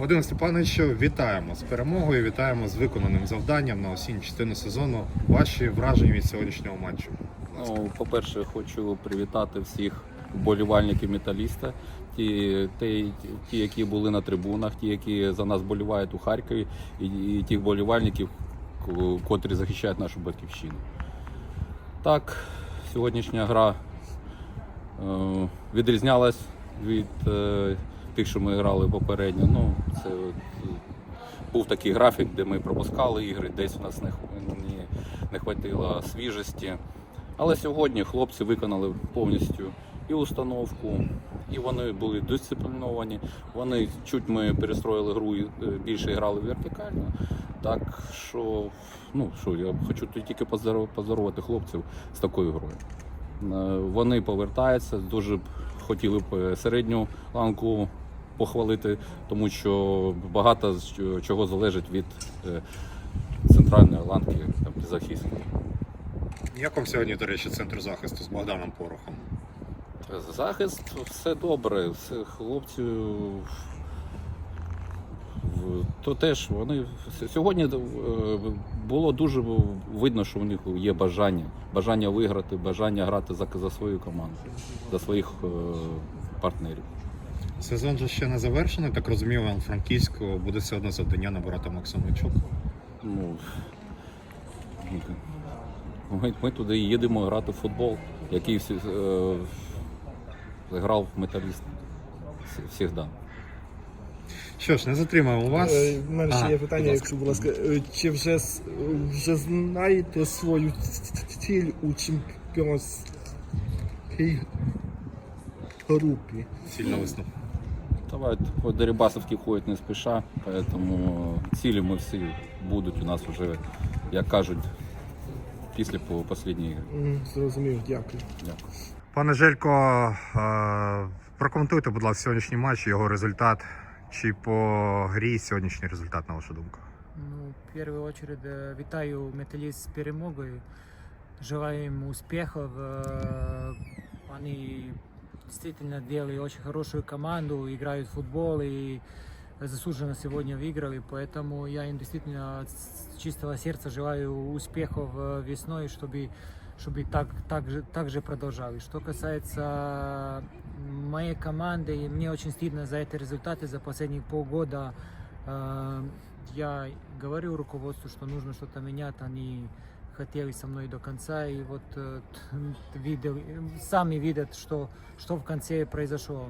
Вадим Степановичу, вітаємо з перемогою, вітаємо з виконаним завданням на осінню частину сезону. Ваші враження від сьогоднішнього матчу. Ну, по-перше, хочу привітати всіх вболівальників металіста, ті, ті, ті, які були на трибунах, ті, які за нас болівають у Харкові, і, і тих вболівальників, ко- котрі захищають нашу батьківщину. Так, сьогоднішня гра е, відрізнялась від е, тих, що ми грали попередньо. Ну, це от, був такий графік, де ми пропускали ігри, десь у нас не, не, не хватило свіжості. Але сьогодні хлопці виконали повністю і установку, і вони були дисципліновані. Вони чуть ми перестроїли гру і е, більше грали вертикально. Так що, ну що, я хочу тільки поздоров- поздоровити хлопців з такою грою. Е, Вони повертаються, дуже б хотіли б е, середню ланку похвалити, тому що багато чого- залежить від е, центральної ланки захисників. Як вам сьогодні, до речі, центр захисту з Богданом Порохом? Захист, все добре, все хлопці. То теж вони сьогодні е, було дуже видно, що у них є бажання. Бажання виграти, бажання грати за, за свою команду, за своїх е, партнерів. Сезон же ще не завершений, так розумію, вам Франківську буде все одно завдання набирати Максимовичок. Ну, ми, ми туди їдемо грати в футбол, який всі, е, грав металіст завжди. Що ж, не затримаємо вас. Е, В мене ще є питання, якщо, будь ласка, е, чи вже, вже знаєте свою ціль у чемпіонській групі? Сильно висновку. Давай, по Дерибасовки ходять не спіша, поэтому цілі ми всі будуть у нас вже, як кажуть, після по- останньої ігри. М, Зрозумів, дякую. Дякую. Пане Желько, е, прокоментуйте, будь ласка, сьогоднішній матч, його результат. Чи по грі сьогоднішній результат, на вашу думку? Ну, в первую очередь э, витаю металлист с перемогой. Желаю им успехов. Э, Они действительно делали очень хорошую команду, играют в футбол и заслуженно сегодня выиграли. Поэтому я им действительно с чистого сердца желаю успехов э, весной, чтобы чтобы так, так, же, так же продолжали. Что касается моей команды, мне очень стыдно за эти результаты за последние полгода. Э, Я говорю руководству, что нужно что-то менять, они хотели со мной до конца, и вот э, т- видел, сами видят, что, что в конце произошло.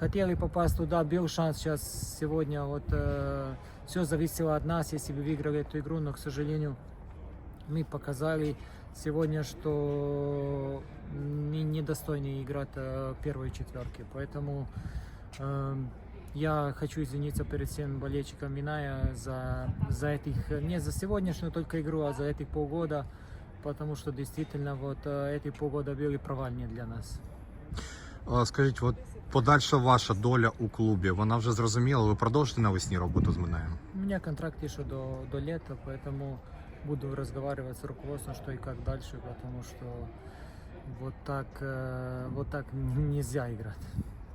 Хотели попасть туда, был шанс сейчас сегодня, вот все зависело от нас, если бы выиграли эту игру, но, к сожалению, мы показали сегодня, что не, недостойны играть э, первой четверки. Поэтому эм, я хочу извиниться перед всеми болельщиками Миная за, за этих, не за сегодняшнюю только игру, а за этих полгода, потому что действительно вот э, эти полгода были провальные для нас. Е, Скажіть, от подальша ваша доля у клубі, вона вже зрозуміла, ви продовжите навесні роботу з Минаєм? У меня контракт еще до, до лета, поэтому буду разговаривать с руководством, что и как дальше, потому что вот так, э, вот так нельзя играть.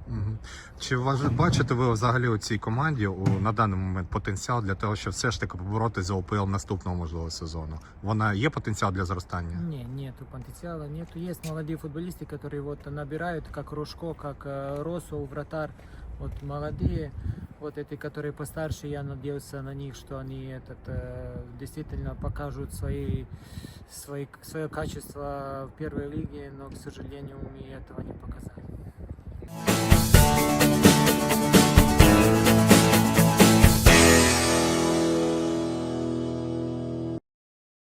Мгм. Чи вваж- бачите ви взагалі у цій команді у, на даний момент потенціал для того, щоб все ж таки поборотися за ОПЛ наступного можливого сезону? Вона є потенціал для зростання? Не, нету потенциала, нету. Есть молодые футболисты, которые вот набирают, как Рожко, как э, Росов, вратарь. Вот молодые, вот эти, которые постарше, я надеялся на них, что они этот, э, действительно покажут свои, свои, свое качество в первой лиге, но, к сожалению, мы этого не показали.